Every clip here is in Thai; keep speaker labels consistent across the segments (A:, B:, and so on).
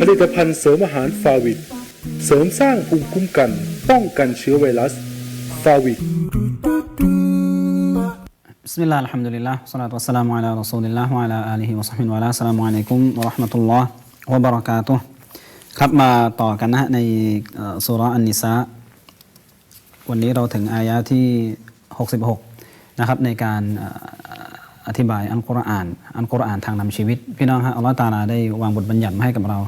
A: ผลิตภัณฑ์เสริมอาหารฟาวิดเสริมสร้างภูมิคุ้มกัน ป้องกันเชื้อไวรัส ฟาวิด
B: บิสมิลลาห์อัลฮัมดุลิลลาห์สลาตุวัสลามุอะลารอซูลิลลาห์วะอะลาอาลีฮิวะซัฮบิฮิวะลาสลามุอะลัยกุมวะเราะห์มะตุลลอฮ์วะบะเราะกาตุฮ์ครับมาต่อกันนะในสุราอันนิซาวันนี้เราถึงอายะที่ 66 นะครับในการ อธิบายอัลกุรอาน อัลกุรอานทางนำชีวิต พี่น้องฮะอัลลอฮฺตาลาได้วางบทบัญญัติมาให้กับเรา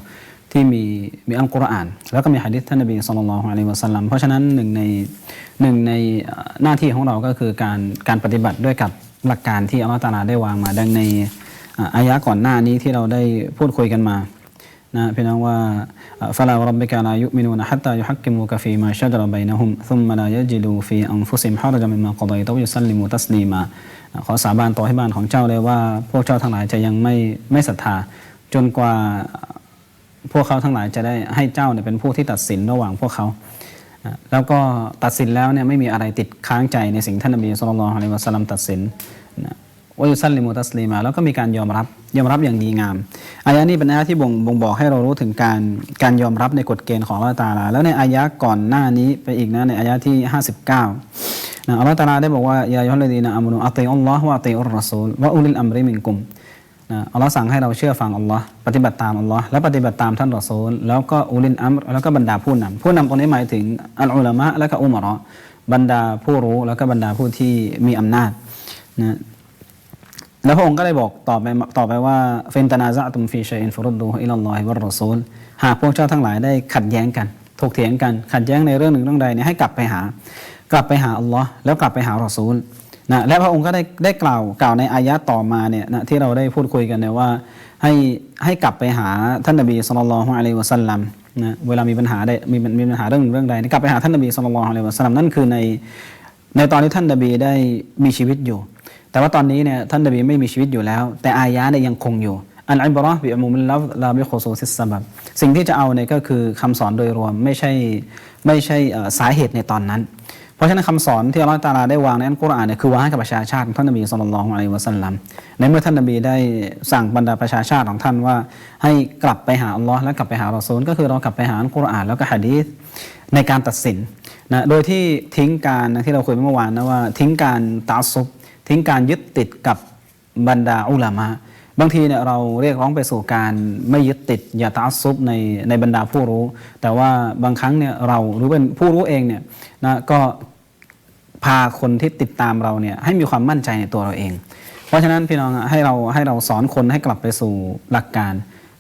B: ที่มีมีอัลกุรอาน แล้วก็มีหะดีษท่านนบีสุลต่านละฮ์อะลัยฮิวะสัลลัมเพราะฉะนั้นหนึ่งในหนึ่งในหน้าที่ของเราก็คือการการปฏิบัติด้วยกับหลักการที่อัลลอฮฺตาลาได้วางมาดังในอายะก่อนหน้านี้ที่เราได้พูดคุยกันมานะพี่น้องว่าฟาลารับบิกาลายุมินูนะฮัตตายุฮั ขอสาบานต่อให้บ้านของเจ้าเลยว่า พวกเจ้าทั้งหลายจะยังไม่ไม่ศรัทธา จนกว่าพวกเขาทั้งหลายจะได้ให้เจ้าเนี่ยเป็นผู้ที่ตัดสินระหว่างพวกเขา แล้วก็ตัดสินแล้วเนี่ยไม่มีอะไรติดค้างใจในสิ่งท่านนบีสุลต่านละฮ์อะลัยฮิวะสัลลัมตัดสินวายุซัลลิมุตัสลีมาแล้วก็มีการยอมรับยอมรับอย่างดีงามอายะนี้เป็นอายะที่บ่งบ่งบอกให้เรารู้ถึงการการยอมรับในกฎเกณฑ์ของอัลลอฮฺตาลา แล้วในอายะก่อนหน้านี้ไปอีกนะในอายะที่ 59 นะอัลลอฮฺตาลาได้บอกว่ายายุฮัลลดีนะอามุนุอัติอัลลอฮ์วะอัติอุรรอซูลวะอุลิลอัมริมินกุมนะอัลลอฮ์สั่งให้เราเชื่อฟังอัลลอฮ์ปฏิบัติตามอัลลอฮ์และปฏิบัติตามท่านรอซูลแล้วก็อุลินอัมแล้วก็บรรดาผู้นำผู้นำตรงนี้หมายถึงอัลอุลามะและก็อุมารอบรรดาผู้รู้แล้วก็บรรดาผู้ที่มีอำนาจนะแล้วพระองค์ก็ได้บอกต่อไปต่อไปว่าเฟนตนาซะตุมฟีชัยอินฟรุดดูอิลลอฮิวะรอซูลหากพวกเจ้าทั้งหลายได้ขัดแย้งกันถกเถียงกันขัดแย้งในเรื่องหนึ่งเรื่องใดเนี่ยให้กลับไปหา กลับไปหาอัลลอฮ์แล้วกลับไปหารอซูลนะและพระองค์ก็ได้ได้กล่าวกล่าวในอายะต่อมาเนี่ยนะที่เราได้พูดคุยกันเนี่ยว่าให้ให้กลับไปหาท่านนบีสุลต่านละฮ์อะลัยวะสัลลัมนะเวลามีปัญหาได้มีมีปัญหาเรื่องเรื่องใดกลับไปหาท่านนบีสุลต่านละฮ์อะลัยวะสัลลัมนั่นคือในในตอนที่ท่านนบีได้มีชีวิตอยู่ แต่ว่าตอนนี้เนี่ยท่านนบีไม่มีชีวิตอยู่แล้ว แต่อายะเนี่ยยังคงอยู่อันอิบรอฮ์บิอัมุมิลลาลาบิโคโซซิสซับับสิ่งที่จะเอาเนี่ยก็คือคำสอนโดยรวมไม่ใช่ไม่ใช่อ่อสาเหตุในตอนนั้น เพราะฉะนั้นคำสอนที่อัลลอฮฺตาลาได้วางในอัลกุรอานเนี่ยคือวางให้กับประชาชาติของท่านนบีสุลต่านละฮ์อะลัยฮิวะสัลลัมในเมื่อท่านนบีได้สั่งบรรดาประชาชาติของท่านว่า ให้กลับไปหาอัลลอฮ์และกลับไปหารอซูลก็คือเรากลับไปหาอัลกุรอานแล้วก็ฮะดีษในการตัดสินนะโดยที่ทิ้งการนะที่เราคุยเมื่อวานนะว่าทิ้งการตาซุบทิ้งการยึดติดกับบรรดาอุลามะ บางทีเนี่ยเราเรียกร้องไปสู่การไม่ยึดติดอย่าตาซุบในในบรรดาผู้รู้ แต่ว่าบางครั้งเนี่ยเราหรือเป็นผู้รู้เองเนี่ยนะก็พาคนที่ติดตามเราเนี่ยให้มีความมั่นใจในตัวเราเอง เพราะฉะนั้นพี่น้องให้เราให้เราสอนคนให้กลับไปสู่หลักการ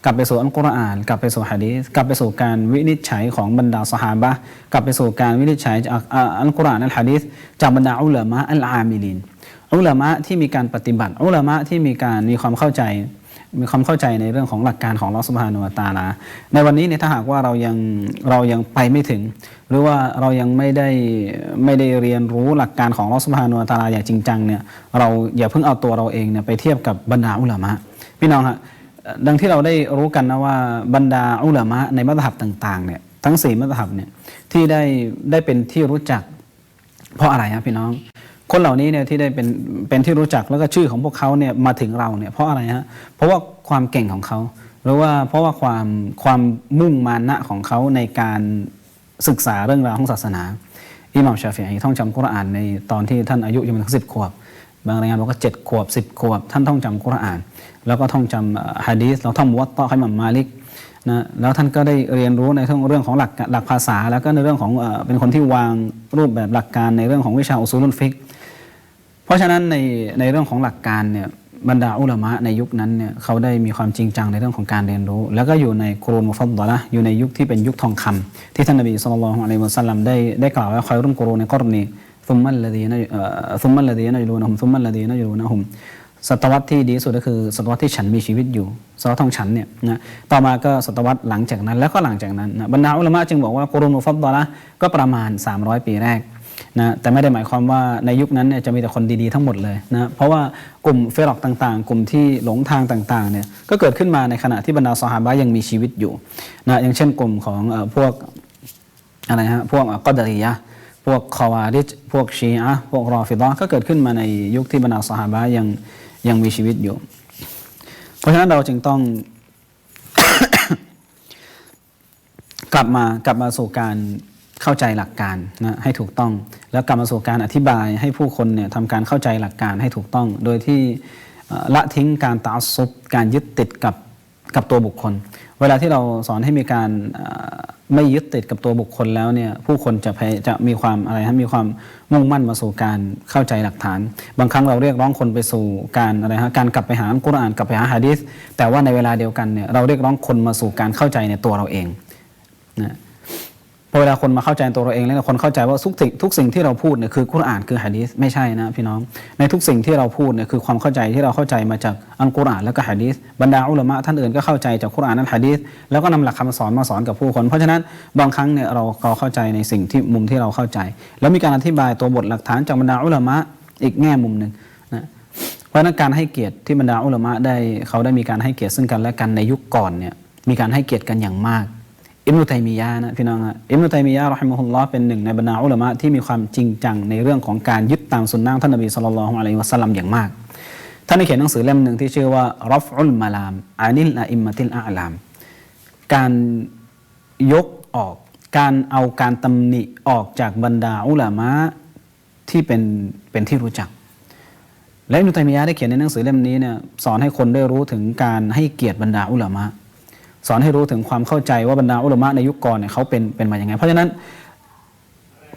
B: กลับไปสู่อัลกุรอาน กลับไปสู่ฮะดีษกลับไปสู่การวินิจฉัยของบรรดาสหาบะกลับไปสู่การวินิจฉัยจากอัลกุรอานอัลฮะดีษจากบรรดาอุลามะอัลอามิลิน อุลามะที่มีการปฏิบัติ อุลามะที่มีการมีความเข้าใจ มีความเข้าใจในเรื่องของหลักการของลอสุภานุตาลา ในวันนี้เนี่ยถ้าหากว่าเรายังเรายังไปไม่ถึง หรือว่าเรายังไม่ได้ไม่ได้เรียนรู้หลักการของลอสุภานุตาลาอย่างจริงจังเนี่ยเราอย่าเพิ่งเอาตัวเราเองเนี่ยไปเทียบกับบรรดาอุลามะพี่น้องฮะดังที่เราได้รู้กันนะว่าบรรดาอุลามะในมัธยบต่างๆเนี่ยทั้งสี่มัธยบเนี่ยที่ได้ได้เป็นที่รู้จักเพราะอะไรครับพี่น้อง คนเหล่านี้เนี่ยที่ได้เป็นเป็นที่รู้จักแล้วก็ชื่อของพวกเขาเนี่ยมาถึงเราเนี่ยเพราะอะไรฮะเพราะว่าความเก่งของเขาหรือว่าเพราะว่าความความมุ่งมานะของเขาในการศึกษาเรื่องราวของศาสนาอิหม่ามชาฟิอีท่องจำกุรอานในตอนที่ท่านอายุยังไม่ถึงสิบขวบบางรายงานบอกว่าเจ็ดขวบสิบขวบ ท่านท่องจำกุรอาน แล้วก็ท่องจำฮะดีษแล้วท่องมุวัตตะให้อิหมัมมาลิกนะแล้วท่านก็ได้เรียนรู้ในเรื่องของหลักหลักภาษา แล้วก็ในเรื่องของเอ่อเป็นคนที่วางรูปแบบหลักการในเรื่องของวิชาอุซูลุนฟิก เพราะฉะนั้นในในเรื่องของหลักการเนี่ยบรรดาอุลามะในยุคนั้นเนี่ยเขาได้มีความจริงจังในเรื่องของการเรียนรู้ แล้วก็อยู่ในกรูนมุฟัดดะละอยู่ในยุคที่เป็นยุคทองคำที่ท่านนบีสุลต่านอะลัยฮิวะสัลลัมได้ได้กล่าวไว้คอยรุ่มกรูในกรณีซุมมัลลดีนะเอ่อซุมมัลลดีนะยูรูนะฮุมซุมมัลลดีนะยูรูนะฮุมศตวรรษที่ดีที่สุดก็คือศตวรรษที่ฉันมีชีวิตอยู่ศตวรรษของฉันเนี่ยนะต่อมาก็ศตวรรษหลังจากนั้นแล้วก็หลังจากนั้นนะบรรดาอุลามะจึงบอกว่ากรูนมุฟัดดละก็ประมาณ 300 ปีแรก นะแต่ไม่ได้หมายความว่าในยุคนั้นเนี่ยจะมีแต่คนดีๆทั้งหมดเลยนะเพราะว่ากลุ่มเฟรอกต่างๆ กลุ่มที่หลงทางต่างๆเนี่ยก็เกิดขึ้นมาในขณะที่บรรดาซอฮาบะยังมีชีวิตอยู่นะอย่างเช่นกลุ่มของอพวกอะไรฮะพวกกอดรียะพวกคอวาริจพวกชีอะพวกรอฟิดะก็เกิดขึ้นมาในยุคที่บรรดาซอฮาบะยังยังมีชีวิตอยู่ เพราะฉะนั้นเราจึงต้องกลับมากลับมาสู่การ เข้าใจหลักการนะให้ถูกต้อง แล้วกลับมาสู่การอธิบายให้ผู้คนเนี่ยทำการเข้าใจหลักการให้ถูกต้อง โดยที่ละทิ้งการตาซุบการยึดติดกับกับตัวบุคคล เวลาที่เราสอนให้มีการไม่ยึดติดกับตัวบุคคลแล้วเนี่ยผู้คนจะพยจะมีความอะไรฮะมีความมุ่งมั่นมาสู่การเข้าใจหลักฐาน บางครั้งเราเรียกร้องคนไปสู่การอะไรฮะการกลับไปหาอัลกุรอานกลับไปหาฮะดีษแต่ว่าในเวลาเดียวกันเนี่ยเราเรียกร้องคนมาสู่การเข้าใจในตัวเราเองนะ พอเวลาคนมาเข้าใจตัวเราเองแล้วคนเข้าใจว่าทุกสิ่งทุกสิ่งที่เราพูดเนี่ยคือกุรอานคือฮะดีษไม่ใช่นะพี่น้อง ในทุกสิ่งที่เราพูดเนี่ยคือความเข้าใจที่เราเข้าใจมาจากอัลกุรอานแล้วก็ฮะดีษบรรดาอุลามะท่านอื่นก็เข้าใจจากกุรอานและฮะดีษแล้วก็นำหลักคำสอนมาสอนกับผู้คน เพราะฉะนั้นบางครั้งเนี่ยเราเราเข้าใจในสิ่งที่มุมที่เราเข้าใจ แล้วมีการอธิบายตัวบทหลักฐานจากบรรดาอุลามะอีกแง่มุมหนึ่งนะเพราะนั้นการให้เกียรติที่บรรดาอุลามะได้เขาได้มีการให้เกียรติซึ่งกันและกันในยุคก่อนเนี่ยมีการให้เกียรติกันอย่างมาก อิบนุตัยมียะนะพี่น้องฮะอิบนุตัยมียะห์เราะฮิมะฮุลลอฮ์เป็นหนึ่งในบรรดาอุลามะที่มีความจริงจังในเรื่องของการยึดตามสุนนะขท่านนบีศ็อลลัลลอฮุอะลัยฮิวะซัลลัมอย่างมาก ท่านได้เขียนหนังสือเล่มหนึ่งที่ชื่อว่ารัฟอุลมาลามอานิลอะอิมมะติลอาลาม การยกออก การเอาการตำหนิออกจากบรรดาอุลามะที่เป็นเป็นที่รู้จัก และอิบนุตัยมียะได้เขียนในหนังสือเล่มนี้เนี่ยสอนให้คนได้รู้ถึงการให้เกียรติบรรดาอุลามะ สอนให้รู้ถึงความเข้าใจว่าบรรดาอุลมะในยุคก่อนเนี่ยเขาเป็นเป็นมาอย่างไง เพราะฉะนั้น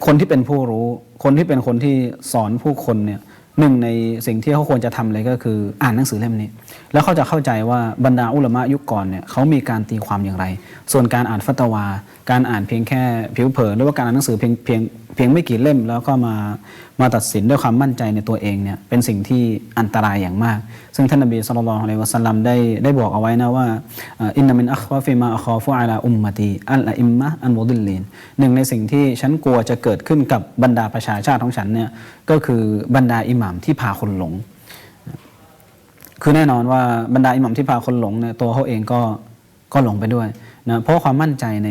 B: คนที่เป็นผู้รู้ คนที่เป็นคนที่สอนผู้คนเนี่ยหนึ่งในสิ่งที่เขาควรจะทำเลยก็คืออ่านหนังสือเล่มนี้ แล้วเขาจะเข้าใจว่าบรรดาอุลมะยุคก่อนเนี่ยเขามีการตีความอย่างไร ส่วนการอ่านฟัตวา การอ่านเพียงแค่ผิวเผินหรือว่าการอ่านหนังสือเพียงเพียง พียงไม่กี่เล่มแล้วก็มามาตัดสินด้วยความมั่นใจในตัวเองเนี่ยเป็นสิ่งที่อันตรายอย่างมาก ซึ่งท่านนบีสุลต่านอะลัยวะสัลลัมได้ได้บอกเอาไว้นะว่าอินนามินอัควาฟิมาอัคอฟุอาลาอุมมะตีอัลลอิมมะอันมุดิลลีนหนึ่งในสิ่งที่ฉันกลัวจะเกิดขึ้นกับบรรดาประชาชาติของฉันเนี่ยก็คือบรรดาอิหม่ามที่พาคนหลง คือแน่นอนว่าบรรดาอิหมัมที่พาคนหลงเนี่ยตัวเขาเองก็ก็หลงไปด้วย นะเพราะความมั่นใจใน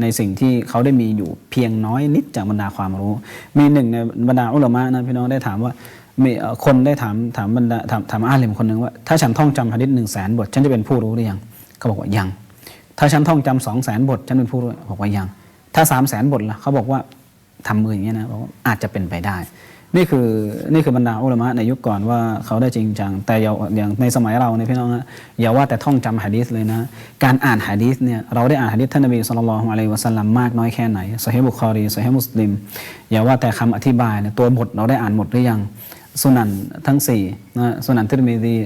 B: ในสิ่งที่เขาได้มีอยู่เพียงน้อยนิดจากบรรดาความรู้ มีหนึ่งในบรรดาอุลามะนะพี่น้องได้ถามว่ามีคนได้ถามถามบรรดาถามถามอาเลมคนหนึ่งว่าถ้าฉันท่องจำฮะดิษหนึ่งแสนบท ฉันจะเป็นผู้รู้หรือยังเขาบอกว่ายัง ถ้าฉันท่องจำสองแสนบท ฉันเป็นผู้รู้บอกว่ายัง ถ้าสามแสนบทล่ะเขาบอกว่าทำมืออย่างเงี้ยนะบอกว่าอาจจะเป็นไปได้ นี่คือนี่คือบรรดาอุลามะในยุคก่อนว่าเขาได้จริงจัง แต่อย่างในสมัยเราเนี่ยพี่น้องฮะอย่าว่าแต่ท่องจำหะดีษเลยนะ การอ่านหะดีษเนี่ยเราได้อ่านหะดีษท่านนบีสุลต่านละฮ์อะลัยวะสัลลัมมากน้อยแค่ไหนซอฮีบุคอรีซอฮีมุสลิม อย่าว่าแต่คำอธิบายเนี่ยตัวบทเราได้อ่านหมดหรือยังสุนันทั้งสี่นะสุนันทิรมิดี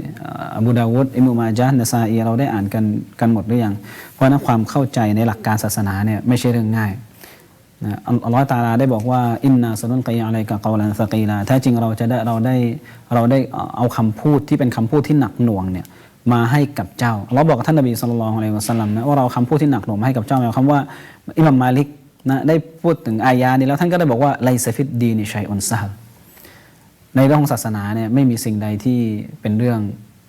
B: อบูดาวุดอิมุมาจาห์นซาอีเราได้อ่านกันกันหมดหรือยังเพราะนั้นความเข้าใจในหลักการศาสนาเนี่ยไม่ใช่เรื่องง่าย นะอัลอัลอฮฺตาลาได้บอกว่าอินนาสนุนกีอะไรกับกอลันสกีลาแท้จริงเราจะได้เราได้เราได้เอาคำพูดที่เป็นคำพูดที่หนักหน่วงเนี่ยมาให้กับเจ้าเราบอกกับท่านนบีสุลต่านละฮ์อะลัยฮิวะสัลลัมนะว่าเราเอาคำพูดที่หนักหน่วงมาให้กับเจ้าหมายความว่าอิหมัมมาลิกนะได้พูดถึงอายานี้แล้วท่านก็ได้บอกว่าไลซฟิดดีนิชัยอุนซาลในเรื่องของศาสนาเนี่ยไม่มีสิ่งใดที่เป็นเรื่อง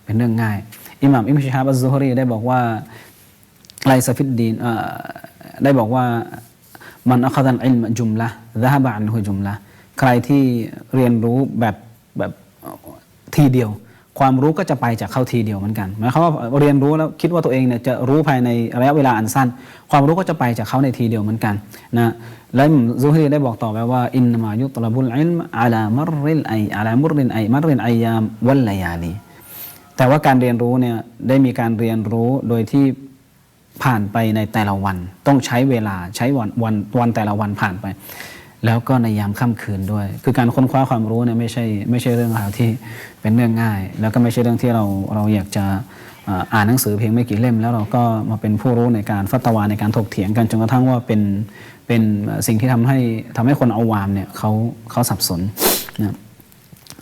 B: เป็นเรื่องง่ายอิหม่ามอิมชิฮาบอัซซุฮรีได้บอกว่าไลซฟิดดีนได้บอกว่า มันอัคดันอิลมจุมละดะฮบะอันฮุจุมละใครที่เรียนรู้แบบแบบทีเดียว ความรู้ก็จะไปจากเข้าทีเดียวเหมือนกันหมายความว่าเรียนรู้แล้วคิดว่าตัวเองเนี่ยจะรู้ภายในระยะเวลาอันสั้น ความรู้ก็จะไปจากเขาในทีเดียวเหมือนกันนะและอิหม่ามซุฮรีได้บอกต่อไปว่าอินมายุตลบุลอิลมอาลามรริลไออาลามรรินไอมรรินไอยามวัลลยาลีแต่ว่าการเรียนรู้เนี่ยได้มีการเรียนรู้โดยที่ ผ่านไปในแต่ละวัน ต้องใช้เวลาใช้วันวันวันแต่ละวันผ่านไป แล้วก็ในยามค่ำคืนด้วย คือการค้นคว้าความรู้เนี่ยไม่ใช่ไม่ใช่เรื่องราวที่เป็นเรื่องง่าย แล้วก็ไม่ใช่เรื่องที่เราเราอยากจะอ่านหนังสือเพียงไม่กี่เล่ม แล้วเราก็มาเป็นผู้รู้ในการฟัตวาในการถกเถียงกันจนกระทั่งว่าเป็นเป็นสิ่งที่ทำให้ทำให้คนเอาวามเนี่ยเขาเขาสับสนนะ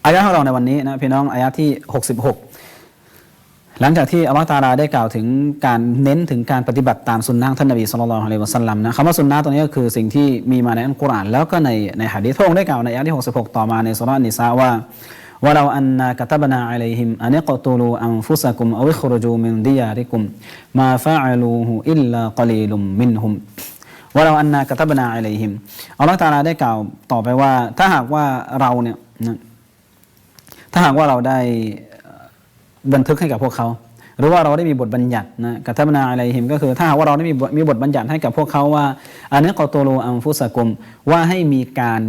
B: อายะของเราในวันนี้นะพี่น้องอายะที่ 66 หลังจากที่อัลลอฮฺตาลาได้กล่าวถึงการเน้นถึงการปฏิบัติตามสุนนะขท่านนบีสุลต่านอะลัยวะสัลลัมนะคำว่าสุนนะตรงนี้ก็คือสิ่งที่มีมาในอัลกุรอานแล้วก็ในในหะดีษพระองค์ได้กล่าวในอายะที่ 66 ต่อมาในสุราะห์นิสาว่าว่าเราอันนากตบนาอะลัยฮิมอันยกตูลูอันฟุสกุมอวิครจูมินดิยาริกุมมาฟะอลูฮุอิลลากลีลุมมินฮุมว่าเราอันนากตบนาอะลัยฮิมอัลลอฮฺตาลาได้กล่าวต่อไปว่า ถ้าหากว่าเราเนี่ยถ้าหากว่าเราได้ บันทึกให้กับพวกเขา หรือว่าเราได้มีบทบัญญัตินะกัตบนาอะไรหิมก็คือ ถ้าหากว่าเราได้มีบทมีบทบัญญัติให้กับพวกเขาว่าอันนี้กอตโลอัมฟุสกุมว่าให้มีการ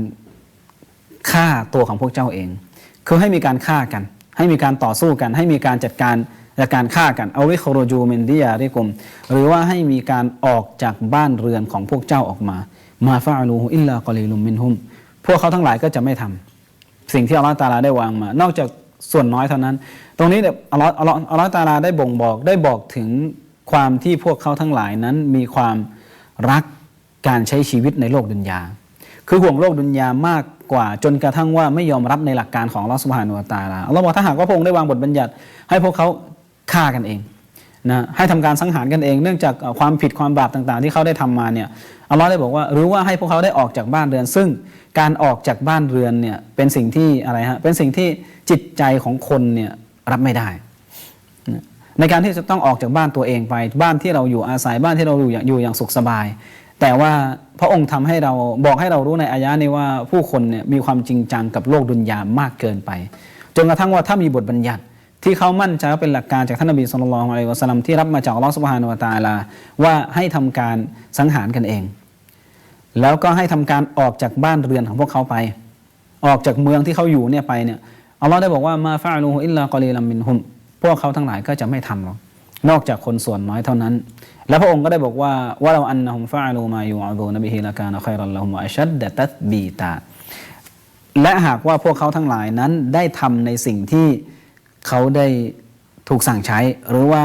B: ฆ่าตัวของพวกเจ้าเอง คือให้มีการฆ่ากัน ให้มีการต่อสู้กัน ให้มีการจัดการจัดการฆ่ากันเอาวิคโรจูเมนดิยาริกุมหรือว่าให้มีการออกจากบ้านเรือนของพวกเจ้าออกมา มาฟาลูอิลลากอลีลุมมินฮุมพวกเขาทั้งหลายก็จะไม่ทำสิ่งที่อัลลอฮฺตาลาได้วางมา นอกจาก ส่วนน้อยเท่านั้น ตรงนี้เนี่ยอัลลอฮฺอัลลอฮฺอัลลอฮฺตาลาได้บ่งบอกได้บอกถึงความที่พวกเขาทั้งหลายนั้นมีความรักการใช้ชีวิตในโลกดุนยา คือห่วงโลกดุนยามากกว่าจนกระทั่งว่าไม่ยอมรับในหลักการของอัลอสุบฮานุวะตาลาเราบอกถ้าหากว่าพระองค์ได้วางบทบัญญัติ ให้พวกเขาฆ่ากันเอง นะให้ทำการสังหารกันเองเนื่องจากความผิดความบาปต่างๆ ที่เขาได้ทำมาเนี่ยอัลลอฮ์ได้บอกว่าหรือว่าให้พวกเขาได้ออกจากบ้านเรือน ซึ่งการออกจากบ้านเรือนเนี่ยเป็นสิ่งที่อะไรฮะเป็นสิ่งที่จิตใจของคนเนี่ยรับไม่ได้ในการที่จะต้องออกจากบ้านตัวเองไป บ้านที่เราอยู่อาศัยบ้านที่เราอยู่อย่างอยู่อย่างสุขสบาย แต่ว่าพระองค์ทำให้เราบอกให้เรารู้ในอายะนี้ว่าผู้คนเนี่ยมีความจริงจังกับโลกดุนยามากเกินไป จนกระทั่งว่าถ้ามีบทบัญญัติ ที่เขามั่นใจว่าเป็นหลักการจากท่านนบีสุลต่านละฮ์อะลัยวะสัลลัมที่รับมาจากอัลลอฮฺสุบฮานุวะตาลาว่าให้ทำการสังหารกันเอง แล้วก็ให้ทำการออกจากบ้านเรือนของพวกเขาไป ออกจากเมืองที่เขาอยู่เนี่ยไปเนี่ยอัลลอฮ์ได้บอกว่ามาฟาลูฮุอิลลากอลีลัมมินฮุมพวกเขาทั้งหลายก็จะไม่ทำหรอกนอกจากคนส่วนน้อยเท่านั้น แล้วพระองค์ก็ได้บอกว่าว่าเราอันนะฮุมฟาลูมาอยู่อาดูนบิฮิละกานะคอยรัลละฮุมอัชัดดะตัตบีตาและหากว่าพวกเขาทั้งหลายนั้นได้ทำในสิ่งที่ เขาได้ถูกสั่งใช้หรือว่า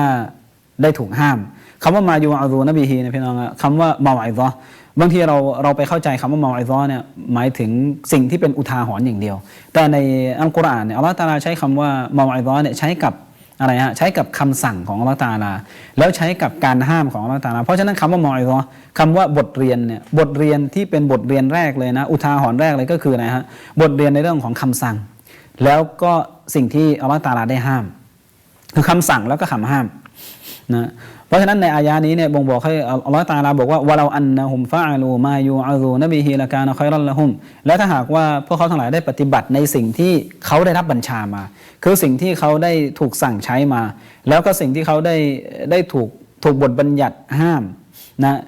B: ได้ถูกห้ามคำว่ามายูอารูนบีฮีนะพี่น้องคำว่ามาไอซอบางทีเราเราไปเข้าใจคำว่ามาไอซอเนี่ยหมายถึงสิ่งที่เป็นอุทาหรณ์อย่างเดียว แต่ในอัลกุรอานเนี่ยอัลลอฮฺตาลาใช้คำว่ามาไอซอเนี่ยใช้กับอะไรฮะใช้กับคำสั่งของอัลลอฮฺตาลา แล้วใช้กับการห้ามของอัลลอฮฺตาลา เพราะฉะนั้นคำว่ามาไอซอคำว่าบทเรียนเนี่ยบทเรียนที่เป็นบทเรียนแรกเลยนะ อุทาหรณ์แรกเลยก็คืออะไรฮะบทเรียนในเรื่องของคำสั่ง แล้วก็สิ่งที่อัลลอฮฺตาลาได้ห้าม คือคำสั่งแล้วก็คำห้ามนะเพราะฉะนั้นในอายานี้เนี่ยบ่งบอกให้อัลลอฮฺตาลาบอกว่าวะเราอันนะฮุมฟะอาลูมายูอาซูนบีฮีละกานะคอยรัลละฮุมและถ้าหากว่าพวกเขาทั้งหลายได้ปฏิบัติในสิ่งที่เขาได้รับบัญชามา คือสิ่งที่เขาได้ถูกสั่งใช้มา แล้วก็สิ่งที่เขาได้ได้ถูกถูกบทบัญญัติห้ามนะ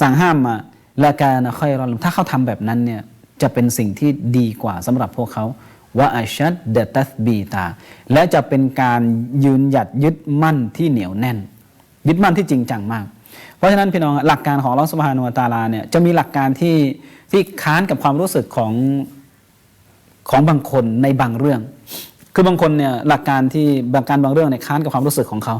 B: สั่งห้ามมาละกานะคอยรัลถ้าเขาทำแบบนั้นเนี่ยจะเป็นสิ่งที่ดีกว่าสำหรับพวกเขา ว่าอาชัดเดตัสบีตา และจะเป็นการยืนหยัดยึดมั่นที่เหนียวแน่น ยึดมั่นที่จริงจังมาก เพราะฉะนั้นพี่น้องหลักการของอัลอสุบฮานุตาลาเนี่ยจะมีหลักการที่ที่ค้านกับความรู้สึกของของบางคนในบางเรื่อง คือบางคนเนี่ยหลักการที่บางการบางเรื่องเนี่ยค้านกับความรู้สึกของเขา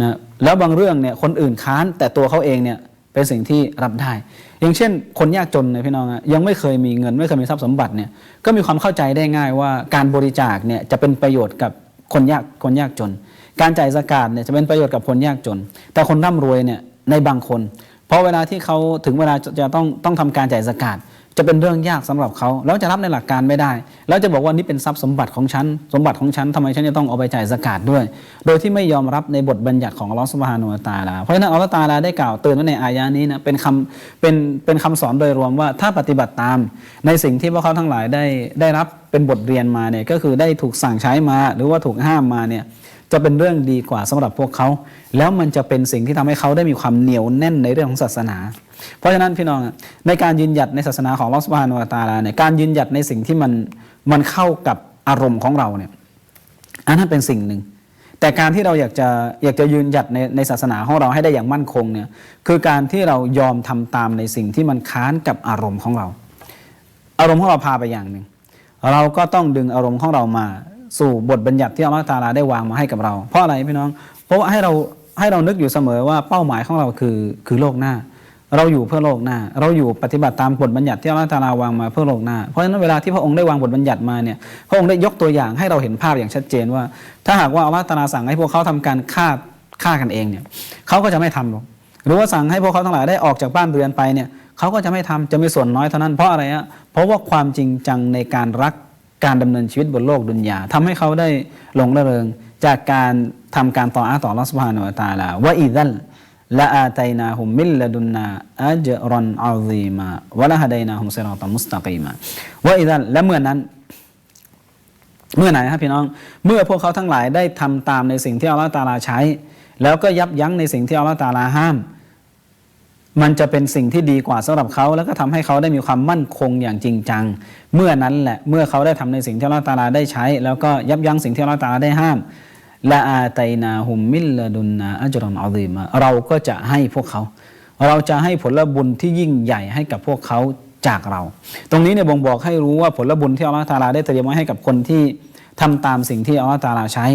B: นะแล้วบางเรื่องเนี่ยคนอื่นค้านแต่ตัวเขาเองเนี่ย เป็นสิ่งที่รับได้ อย่างเช่น คนยากจนนะพี่น้องยังไม่เคยมีเงิน ไม่เคยมีทรัพย์สมบัติเนี่ยก็มีความเข้าใจได้ง่ายว่าการบริจาคเนี่ยจะเป็นประโยชน์กับคนยากคนยากจน การจ่ายสกาดเนี่ยจะเป็นประโยชน์กับคนยากจน แต่คนร่ำรวยเนี่ยในบางคน เพราะเวลาที่เขาถึงเวลาจะจะต้องต้องทำการจ่ายสกาด จะเป็นเรื่องยากสำหรับเขาแล้วจะรับในหลักการไม่ได้ แล้วจะบอกว่านี่เป็นทรัพย์สมบัติของฉัน สมบัติของฉันทำไมฉันจะต้องเอาไปจ่ายสกาดด้วย โดยที่ไม่ยอมรับในบทบัญญัติของอัลลอฮฺสุบฮานุวะตาลาเพราะฉะนั้นอัลลอฮฺตาลาได้กล่าวเตือนไว้ในอายะนี้นะเป็นคำเป็นเป็นคำสอนโดยรวมว่าถ้าปฏิบัติตามในสิ่งที่พวกเขาทั้งหลายได้ได้รับเป็นบทเรียนมาเนี่ยก็คือได้ถูกสั่งใช้มา หรือว่าถูกห้ามมาเนี่ย จะเป็นเรื่องดีกว่าสำหรับพวกเขา แล้วมันจะเป็นสิ่งที่ทำให้เขาได้มีความเหนียวแน่นในเรื่องของศาสนา เพราะฉะนั้นพี่น้องในการยืนหยัดในศาสนาของลอสบานวตาลาเนี่ยการยืนหยัดในสิ่งที่มันมันเข้ากับอารมณ์ของเราเนี่ยอันนั้นเป็นสิ่งหนึ่ง แต่การที่เราอยากจะอยากจะยืนหยัดในในศาสนาของเราให้ได้อย่างมั่นคงเนี่ยคือการที่เรายอมทำตามในสิ่งที่มันค้านกับอารมณ์ของเรา อารมณ์ของเราพาไปอย่างหนึ่งเราก็ต้องดึงอารมณ์ของเรามา สู่บทบัญญัติที่อัลลอฮฺตะอาลาได้วางมาให้กับเรา เพราะอะไรพี่น้อง เพราะว่าให้เราให้เรานึกอยู่เสมอว่าเป้าหมายของเราคือคือโลกหน้า เราอยู่เพื่อโลกหน้า เราอยู่ปฏิบัติตามบทบัญญัติที่อัลลอฮฺตะอาลาวางมาเพื่อโลกหน้า เพราะฉะนั้นเวลาที่พระองค์ได้วางบทบัญญัติมาเนี่ยพระองค์ได้ยกตัวอย่างให้เราเห็นภาพอย่างชัดเจนว่า ถ้าหากว่าอัลลอฮฺตะอาลาสั่งให้พวกเขาทำการฆ่าฆ่ากันเองเนี่ยเขาก็จะไม่ทำหรอกหรือว่าสั่งให้พวกเขาทั้งหลายได้ออกจากบ้านเรือนไปเนี่ยเขาก็จะไม่ทำจะมีส่วนน้อยเท่านั้นเพราะอะไรอะเพราะว่าความจริงจังในการรัก การดำเนินชีวิตบนโลกดุนยาทำให้เขาได้หลงระเริง จากการทำการต่ออาต่อรัสบานุวตาลาวะอิดัลละอาตัยนาฮุมมิลลดุนนาอัจรอนอาซีมาวะละฮะดัยนาฮุมซิรอตมุสตะกีมาวะอิดัลและเมื่อนั้น เมื่อไหนครับพี่น้อง เมื่อพวกเขาทั้งหลายได้ทำตามในสิ่งที่อัลลอฮฺตาลาใช้ แล้วก็ยับยั้งในสิ่งที่อัลลอฮฺตาลาห้าม มันจะเป็นสิ่งที่ดีกว่าสำหรับเขาแล้วก็ทำให้เขาได้มีความมั่นคงอย่างจริงจัง เมื่อนั้นแหละเมื่อเขาได้ทำในสิ่งที่อัลลอฮฺตาลาได้ใช้ แล้วก็ยับยั้งสิ่งที่อัลลอฮฺตาลาได้ห้ามละอาตัยนาหุมมิลลดุนนาอัจรอนอัลลีมาเราก็จะให้พวกเขา เราจะให้ผลบุญที่ยิ่งใหญ่ให้กับพวกเขาจากเรา ตรงนี้เนี่ยบ่งบอกให้รู้ว่าผลบุญที่อัลลอฮฺตาลาได้เตรียมไว้ให้กับคนที่ทำตามสิ่งที่อัลลอฮฺตาลาใช้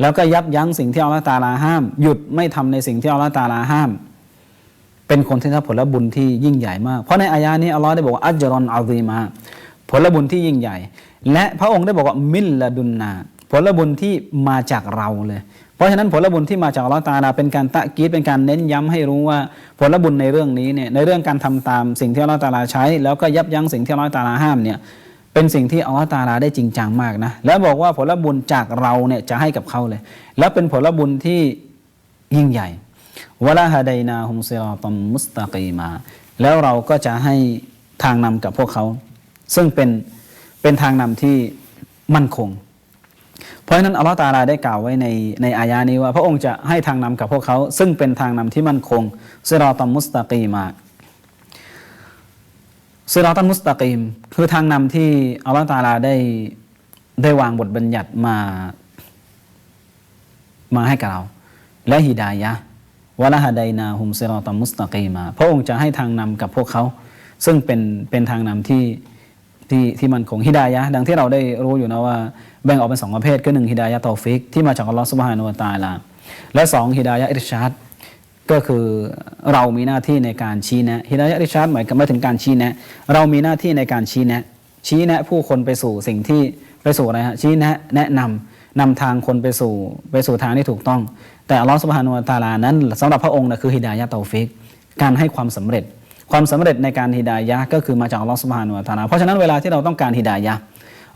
B: แล้วก็ยับยั้งสิ่งที่อัลลอฮฺตาลาห้าม หยุดไม่ทำในสิ่งที่อัลลอฮฺตาลาห้าม เป็นคนที่ได้ผลบุญที่ยิ่งใหญ่มาก เพราะในอายานี้อัลลอฮ์ได้บอกว่าอัจรอนอัลซีมา ผลบุญที่ยิ่งใหญ่ และพระองค์ได้บอกว่ามิลละดุนนา ผลบุญที่มาจากเราเลย เพราะฉะนั้นผลบุญที่มาจากอัลลอฮ์ตาลาเป็นการตะกีดเป็นการเน้นย้ำให้รู้ว่าผลบุญในเรื่องนี้เนี่ยในเรื่องการทำตามสิ่งที่อัลลอฮ์ตาลาใช้ แล้วก็ยับยั้งสิ่งที่อัลลอฮ์ตาลาห้ามเนี่ยเป็นสิ่งที่อัลลอฮ์ตาลาได้จริงจังมากนะแล้วบอกว่าผลบุญจากเราเนี่ยจะให้กับเขาเลย แล้วเป็นผลบุญที่ยิ่งใหญ่ วะลาฮะไดนาฮุมซิรอตัมมุสตะกีมา แล้วเราก็จะให้ทางนำกับพวกเขา ซึ่งเป็นเป็นทางนำที่มั่นคง เพราะฉะนั้นอัลลอฮฺตาลาได้กล่าวไว้ในในอายานี้ว่า พระองค์จะให้ทางนำกับพวกเขา ซึ่งเป็นทางนำที่มั่นคงซิรอตัมมุสตะกีมาซิรอตัมมุสตะกีม คือทางนำที่อัลลอฮฺตาลาได้ได้วางบทบัญญัติมา มาให้กับเรา และฮิดายะ วะละฮะไดนาฮุมซิรอตัมมุสตะกีมา พระองค์จะให้ทางนำกับพวกเขา ซึ่งเป็นเป็นทางนำที่ที่ที่มันคงฮิดายะดังที่เราได้รู้อยู่นะว่าแบ่งออกเป็นสองประเภทก็หนึ่งฮิดายะตอฟิกที่มาจากอัลลอฮฺซุบฮานุวะตาลา และสองฮิดายะอิรชาดก็คือเรามีหน้าที่ในการชี้แนะฮิดายะอิรชาดหมายถึงไม่ถึงการชี้แนะเรามีหน้าที่ในการชี้แนะ ชี้แนะผู้คนไปสู่สิ่งที่ไปสู่อะไรฮะชี้แนะแนะนำ นำทางคนไปสู่ไปสู่ทางที่ถูกต้อง แต่อัลลอฮฺสุบฮานุตาลานั้นสำหรับพระองค์นะคือฮิดายะเตาฟิก การให้ความสำเร็จ ความสำเร็จในการฮิดายะก็คือมาจากอัลลอฮฺสุบฮานุตาลา เพราะฉะนั้นเวลาที่เราต้องการฮิดายะ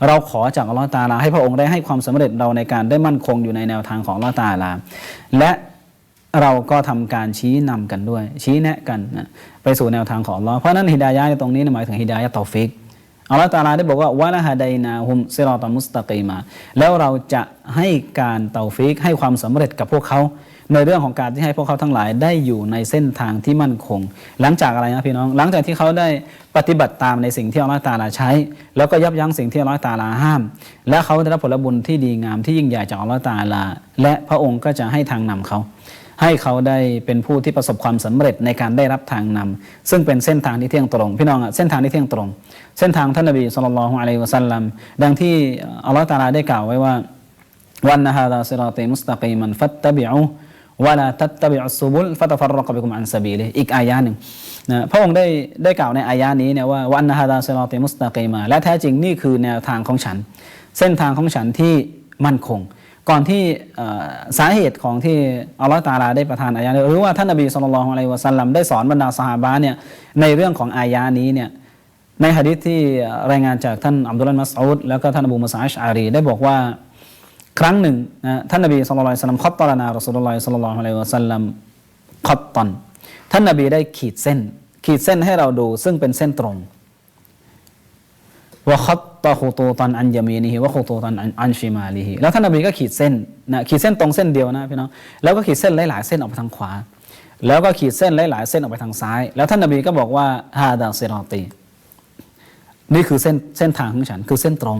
B: เราขอจากอัลลอฮฺตาลาให้พระองค์ได้ให้ความสำเร็จเราในการได้มั่นคงอยู่ในแนวทางของอัลลอฮฺตาลา และเราก็ทำการชี้นำกันด้วย ชี้แนะกันนะไปสู่แนวทางของอัลลอฮ์เพราะฉะนั้นฮิดายะในตรงนี้หมายถึงฮิดายะเตาฟิก อัลลอฮฺตาลาได้บอกว่าวะละฮะไดนาฮุมซิรอตมุสตะกีมาแล้วเราจะให้การเตาฟิกให้ความสำเร็จกับพวกเขา ในเรื่องของการที่ให้พวกเขาทั้งหลายได้อยู่ในเส้นทางที่มั่นคง หลังจากอะไรนะพี่น้อง หลังจากที่เขาได้ปฏิบัติตามในสิ่งที่อัลลอฮฺตาลาใช้ แล้วก็ยับยั้งสิ่งที่อัลลอฮฺตาลาห้าม และเขาได้รับผลบุญที่ดีงามที่ยิ่งใหญ่จากอัลลอฮฺตาลา และพระองค์ก็จะให้ทางนำเขา ให้เขาได้เป็นผู้ที่ประสบความสำเร็จในการได้รับทางนำซึ่งเป็นเส้นทางที่เที่ยงตรง พี่น้องอะเส้นทางที่เที่ยงตรง เส้นทางท่านนบีสุลต่านละฮ์อะลัยวะสัลลัมดังที่อัลลอฮฺตาลาได้กล่าวไว้ว่าวันนะฮาดาซิรอตีมุสตะกีมันฟัตตะบิอูวะลาตัตตะบิอุสซุบุลฟัตฟัรรกบิกุมอันซาบีลอีกอายะหนึ่งนะพระองค์ได้ได้กล่าวในอายะนี้เนี่ยว่าวันนะฮาดาซิรอตีมุสตะกีมา และแท้จริงนี่คือแนวทางของฉัน เส้นทางของฉันที่มั่นคง ก่อนที่สาเหตุของที่อัลลอฮฺตาลาได้ประทานอายะนี้หรือว่าท่านนบีสุลต่านอะลัยวะสัลลัมได้สอนบรรดาสหายเนี่ยในเรื่องของอายะนี้เนี่ยในหะดิษที่รายงานจากท่านอับดุลลาห์มัสอูดแล้วก็ท่านอบูมุสาชอารีได้บอกว่าครั้งหนึ่งนะท่านนบีสุลต่านละสัลลัมขอบตอลนารอสุลลอฮ์สุลลัลอะลัยวะสัลลัมขอบตอนท่านนบีได้ขีดเส้น ขีดเส้นให้เราดูซึ่งเป็นเส้นตรง ว่าขัตตะขุตูตันอันยามีนิฮิวะขุตูตันอันชิมาลิฮิแล้วท่านนบีก็ขีดเส้นนะขีดเส้นตรงเส้นเดียวนะพี่น้องแล้วก็ขีดเส้นหลายๆเส้นออกไปทางขวา แล้วก็ขีดเส้นหลายๆเส้นออกไปทางซ้าย แล้วท่านนบีก็บอกว่าฮาดาซิรอตีนี่คือเส้นเส้นทางของฉันคือเส้นตรง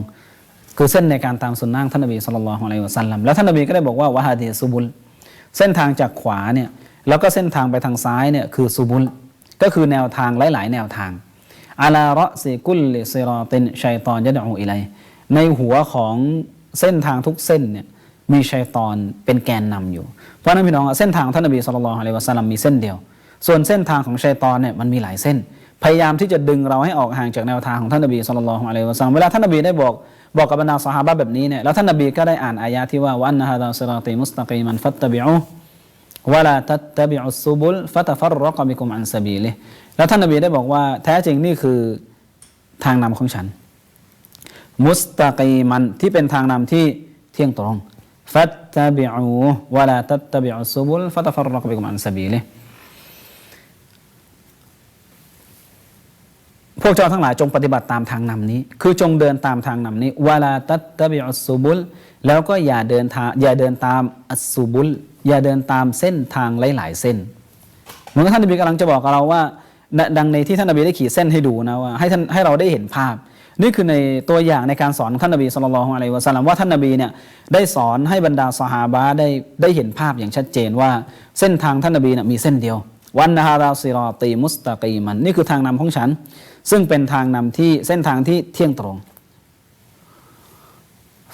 B: คือเส้นในการตามสุนนะท่านนบีสุลต่านละฮ์อะลัยฮิวะสัลลัมแล้วท่านนบีก็ได้บอกว่าวะฮาดีซุบุลเส้นทางจากขวาเนี่ยแล้วก็เส้นทางไปทางซ้ายเนี่ยคือซุบุลก็คือแนวทางหลาย ๆ แนวทาง อาลาระซิกุลลิซิรอตินชัยตอนยะดอูอิไลในหัวของเส้นทางทุกเส้นเนี่ยมีชัยตอนเป็นแกนนำอยู่ เพราะนั้นพี่น้องเส้นทางท่านนบีสุลต่านอะลัยวะสัลลัมมีเส้นเดียว ส่วนเส้นทางของชัยตอนเนี่ยมันมีหลายเส้น พยายามที่จะดึงเราให้ออกห่างจากแนวทางของท่านนบีสุลต่านอะลัยวะสัลลัมเวลาท่านนบีได้บอกบอกกับบรรดาสหายแบบนี้เนี่ยแล้วท่านนบีก็ได้อ่านอายะที่ว่าวันนะฮะดาซิรอติมุสตะกีมันฟัตตบิอูวะลาตัตตบิอุสซุบุลฟัตฟัรรกบิกุมอันซาบีลิ แล้วท่านนบีได้บอกว่า แท้จริงนี่คือทางนำของฉัน มุสตะกีมันที่เป็นทางนำที่เที่ยงตรงฟัตตะบิอูวะลาตัตตบิอุสซุบุลฟัตฟัรรกบิกุมอันซาบีลิพวกเจ้าทั้งหลายจงปฏิบัติตามทางนำนี้ คือจงเดินตามทางนำนี้วาลาตัตตบิอุสซุบุลแล้วก็อย่าเดินทางอย่าเดินตามอัสซุบุลอย่าเดินตามเส้นทางหลาย ๆ เส้นเหมือนกับท่านนบีกำลังจะบอกกับเราว่า ดังในที่ท่านนบีได้ขีดเส้นให้ดูนะว่าให้ท่านให้เราได้เห็นภาพ นี่คือในตัวอย่างในการสอนของท่านนบีสุลต่านอะลัยวะสลลัมว่าท่านนบีเนี่ยได้สอนให้บรรดาสหาบะได้ได้เห็นภาพอย่างชัดเจนว่าเส้นทางท่านนบีเนี่ยมีเส้นเดียว วันนะฮาราซิรอตีมุสตะกีมันนี่คือทางนำของฉัน ซึ่งเป็นทางนำที่เส้นทางที่เที่ยงตรง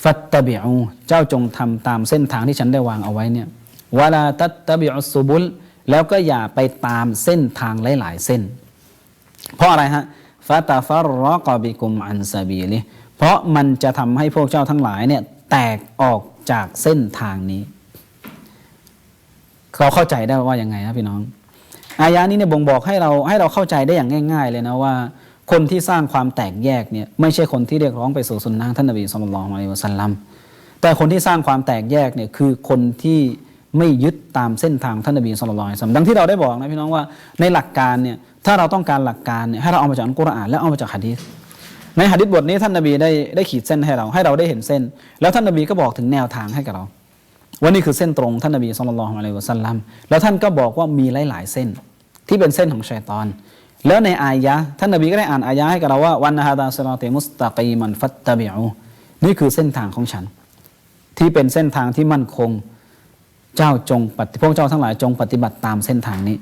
B: ฟัตตบิอูเจ้าจงทำตามเส้นทางที่ฉันได้วางเอาไว้เนี่ยวลาตัตตบิอุสุบุล แล้วก็อย่าไปตามเส้นทางหลาย ๆ เส้น เพราะอะไรฮะฟาตาฟารรอกอบิกุมอันซาบีลิเพราะมันจะทำให้พวกเจ้าทั้งหลายเนี่ยแตกออกจากเส้นทางนี้ เราเข้าใจได้ว่ายังไงนะพี่น้อง อายะนี้เนี่ยบ่งบอกให้เราให้เราเข้าใจได้อย่างง่าย ๆ เลยนะว่า คนที่สร้างความแตกแยกเนี่ยไม่ใช่คนที่เรียกร้องไปสู่สุนนะท่านนบีสุลต่านละอัลวะสัลลัมแต่คนที่สร้างความแตกแยกเนี่ยคือคนที่ ไม่ยึดตามเส้นทางท่านนบีสุลต่านละอัลวะสัลลัมดังที่เราได้บอกนะพี่น้องว่าในหลักการเนี่ยถ้าเราต้องการหลักการเนี่ยให้เราเอามาจากอัลกุรอานและเอามาจากหะดีษในหะดีษบทนี้ท่านนบีได้ได้ขีดเส้นให้เราให้เราได้เห็นเส้น แล้วท่านนบีก็บอกถึงแนวทางให้กับเราว่านี่คือเส้นตรงท่านนบีสุลต่านละอัลวะสัลลัมแล้วท่านก็บอกว่ามีหลาย ๆ เส้นที่เป็นเส้นของชัยตอน แล้วในอายะห์ท่านนบีก็ได้อ่านอายะห์ให้กับเราว่าวันนะฮาดาสลาติมุสตะกีมันฟัตตะบิอูนี่คือเส้นทางของฉัน ที่เป็นเส้นทางที่มั่นคง เจ้าจงปฏิพวกเจ้าทั้งหลายจงปฏิบัติตามเส้นทางนี้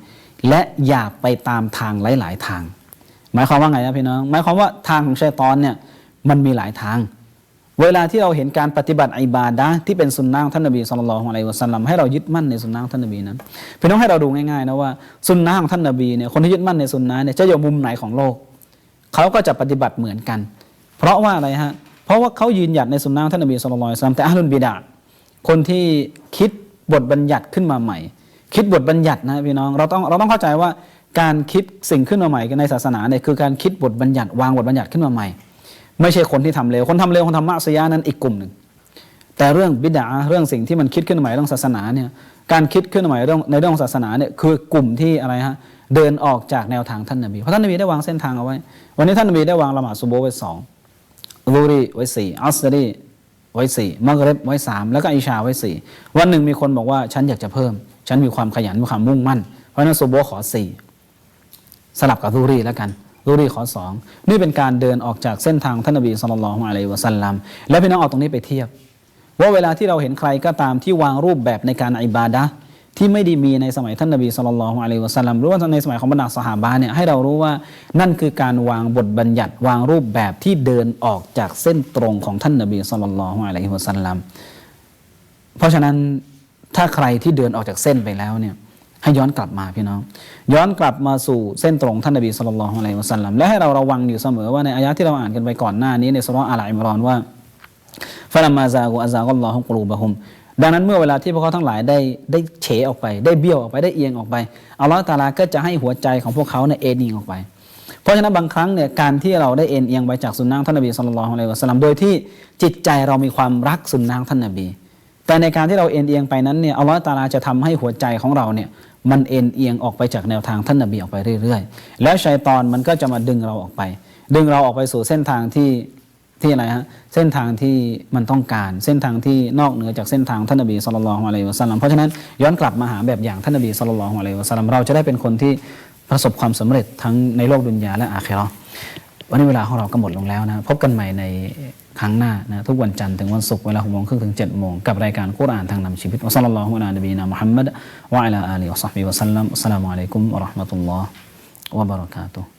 B: และอย่าไปตามทางหลาย ๆ ทาง หมายความว่าไงนะพี่น้องหมายความว่าทางของชัยตอนเนี่ยมันมีหลายทาง เวลาที่เราเห็นการปฏิบัติอิบาดะที่เป็นสุนนะของท่านนบีสุลต่านของอะลัยวะสัลลัมให้เรายึดมั่นในสุนนะของท่านนบีนั้นพี่น้องให้เราดูง่ายๆนะว่าสุนนะของท่านนบีเนี่ยคนที่ยึดมั่นในสุนนะเนี่ยจะอยู่มุมไหนของโลกเขาก็จะปฏิบัติเหมือนกัน เพราะว่าอะไรฮะเพราะว่าเขายืนหยัดในสุนนะขท่านนบีสุลต่านแต่อาลุนบิดาคนที่คิด บทบัญญัติขึ้นมาใหม่ คิดบทบัญญัตินะพี่น้องเราต้องเราต้องเข้าใจว่าการคิดสิ่งขึ้นมาใหม่ในศาสนาเนี่ยคือการคิดบทบัญญัติวางบทบัญญัติขึ้นมาใหม่ ไม่ใช่คนที่ทำเร็วคนทำเร็วคนทำมะสยานั้นอีกกลุ่มหนึ่งแต่เรื่องบิดาเรื่องสิ่งที่มันคิดขึ้นมาใหม่เรื่องศาสนาเนี่ยการคิดขึ้นมาใหม่เรื่องในเรื่องศาสนาเนี่ยคือกลุ่มที่อะไรฮะเดินออกจากแนวทางท่านนบีเพราะท่านนบีได้วางเส้นทางเอาไว้ วันนี้ท่านนบีได้วางละหมาดซุโบไว้สองลูรีไว้สี่อัสรี ไว้สี่มักรบไว้สามแล้วก็อิชาไว้สี่วันหนึ่งมีคนบอกว่าฉันอยากจะเพิ่ม ฉันมีความขยันมีความมุ่งมั่น เพราะนั้นซุโบขอสี่สลับกับรูรีแล้วกันรูรีขอสองนี่เป็นการเดินออกจากเส้นทางท่านนบีสุลต่านอะลัยวะสัลลัมและพี่น้องเอาตรงนี้ไปเทียบ ว่าเวลาที่เราเห็นใครก็ตามที่วางรูปแบบในการอิบาดะห์ ที่ไม่ได้มีในสมัยท่านนบีสุลต่านอะลัยวะสัลลัมหรือว่าในสมัยของบรรดาสหาบะเนี่ยให้เรารู้ว่านั่นคือการวางบทบัญญัติวางรูปแบบที่เดินออกจากเส้นตรงของท่านนบีสุลต่านอะลัยวะสัลลัมเพราะฉะนั้นถ้าใครที่เดินออกจากเส้นไปแล้วเนี่ยให้ย้อนกลับมาพี่น้อง ย้อนกลับมาสู่เส้นตรงท่านนบีสุลต่านอะลัยวะสัลลัมและให้เราระวังอยู่เสมอว่าในอายะที่เราอ่านกันไปก่อนหน้านี้ในสุราะห์อัลอิมรอนว่าฟาลามาซากุอัซากัลลอฮุกลูบะฮุม ดังนั้นเมื่อเวลาที่พวกเขาทั้งหลายได้ได้เฉออกไป ได้เบี้ยวออกไปได้เอียงออกไปอัลลอฮฺตาลาก็จะให้หัวใจของพวกเขาเนี่ยเอ็นเอียงออกไป เพราะฉะนั้นบางครั้งเนี่ยการที่เราได้เอ็นเอียงไปจากสุนนะท่านนบีสุลต่านอะลัยวะสลัมโดยที่จิตใจเรามีความรักสุนนะท่านนบี แต่ในการที่เราเอ็นเอียงไปนั้นเนี่ยอัลลอฮฺตาลาจะทำให้หัวใจของเราเนี่ยมันเอ็นเอียงออกไปจากแนวทางท่านนบีออกไปเรื่อย ๆ แล้วชัยตอนมันก็จะมาดึงเราออกไป ดึงเราออกไปสู่เส้นทางที่ ที่อะไรฮะเส้นทางที่มันต้องการ เส้นทางที่นอกเหนือจากเส้นทางท่านนบีสุลต่านอะลัยวะสัลลัมเพราะฉะนั้นย้อนกลับมาหาแบบอย่างท่านนบีสุลต่านอะลัยวะสัลลัมเราจะได้เป็นคนที่ประสบความสำเร็จทั้งในโลกดุนยาและอาคิเราะห์วันนี้เวลาของเราก็หมดลงแล้วนะพบกันใหม่ในครั้งหน้านะทุกวันจันทร์ถึงวันศุกร์เวลาหกโมงครึ่งถึงเจ็ดโมงกับรายการกุรอานทางนำชีวิตวะซัลลัลลอฮุอะลานบีนะมุฮัมมัดวะอะลาอาลีวะซอฮบิวะสัลลัมอัสสลามุอะลัยกุมวะราะห์มะตุลลอฮ์วะบะเราะกาตุฮ์